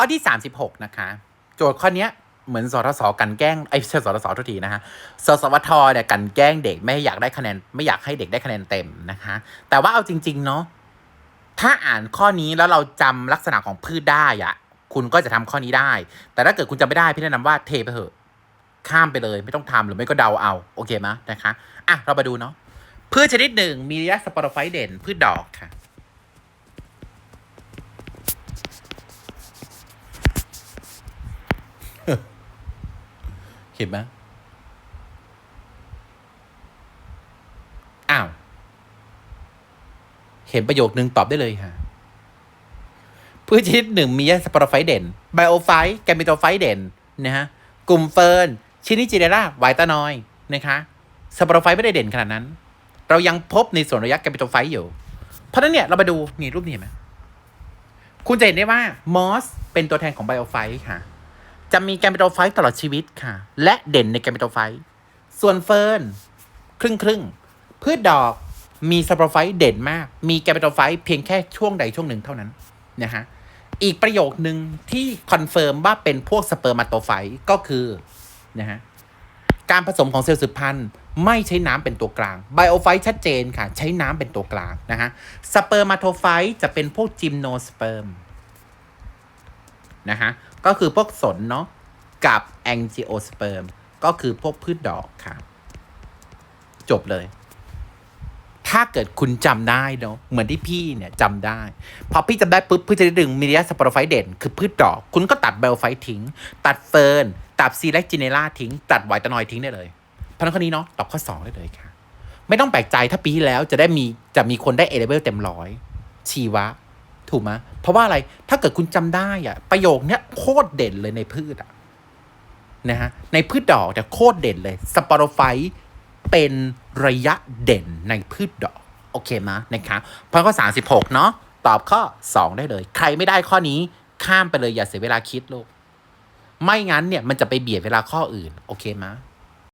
ข้อที่ 36 นะคะ โจทย์ข้อนี้เหมือนสทศกันแกล้งไอ้ยไม่ใช่สทศทุกทีนะคะสสวทเนี่ยกันแกล้งเด็กไม่อยากได้คะแนนไม่อยากให้เด็กได้คะแนนเต็มนะคะ แต่ว่าเอาจริง ๆ เนาะถ้าอ่านข้อนี้แล้วเราจำลักษณะของพืชได้อะคุณก็จะทำข้อนี้ได้ แต่ถ้าเกิดคุณจำไม่ได้พี่แนะนำว่าเทไปเถอะ ข้ามไปเลย ไม่ต้องทำหรือไม่ก็เดาเอาโอเคไหมนะคะอะเรามาดูเนาะพืชชนิดหนึ่งมีระยะสปอร์ไฟเด่นพืชดอกค่ะ เห็นไหมอ้าว เห็นประโยคนึงตอบได้เลยค่ะพืชชนิดหนึ่งมีสปอร์ไฟเด่น ไบโอไฟแกมิโตไฟเด่นนะฮะ กลุ่มเฟิร์น ชินิจิเดราไวตานอยนะคะสปอร์ไฟไม่ได้เด่นขนาดนั้น เรายังพบในส่วนระยะแกมิโตไฟอยู่ เพราะนั้นเนี่ย เรามาดูนี่รูปนี้เห็นไหมคุณจะเห็นได้ว่ามอสเป็นตัวแทนของไบโอไฟค่ะ จะมีแกม i โตไฟต์ตลอดชีวิตค่ะ และเด่นในแกม i โตไฟส่วนเฟิร์นครึ่งครึ่งพืชดอกมีสปอร์ไฟเด่นมาก มีแกม i โตไฟเพียงแค่ช่วงใดช่วงหนึ่งเท่านั้นนะฮะอีกประโยคนึงที่คอนเฟิร์มว่าเป็นพวกสเปอร์มาโตไฟก็คือนะฮะการผสมของเซลล์สืบพันธุ์ไม่ใช้น้ำเป็นตัวกลางไบโอไฟชัดเจนค่ะ ใช้น้ำเป็นตัวกลางนะฮะสเปอร์มาโทไฟจะเป็นพวกจิมโนสเปิร์มนะฮะ ก็คือพวกสนเนาะกับแองจิโอสเปิร์มก็คือพวกพืชดอกค่ะ จบเลย ถ้าเกิดคุณจำได้เนาะเหมือนที่พี่เนี่ยจำได้พอพี่จำได้ปุ๊บพืชชนิดหนึ่งมีระยสปอร์ไฟเด่นคือพืชดอก คุณก็ตัดเบลไฟทิ้ง ตัดเฟิร์น ตัดซีเล็กจิเนล่าทิ้ง ตัดไวตานอยทิ้งได้เลยเพราะฉะนั้นข้อนี้เนาะตอบข้อ 2 ได้เลยค่ะ ไม่ต้องแปลกใจถ้าปีที่แล้วจะได้มีจะมีคนได้เอเลเวลเต็มร้อยชีวะ ถูกไหมเพราะว่าอะไรถ้าเกิดคุณจำได้อะประโยคเนี้ยโคตรเด่นเลยในพืชอะนะฮะในพืชดอกจะโคตรเด่นเลยสปอร์ไฟเป็นระยะเด่นในพืชดอก โอเคมยนะครับเพราะข้อ 36 เนาะตอบข้อ 2 ได้เลย ใครไม่ได้ข้อนี้ข้ามไปเลยอย่าเสียเวลาคิดลูกไม่งั้นเนี่ยมันจะไปเบียดเวลาข้ออื่น โอเคมย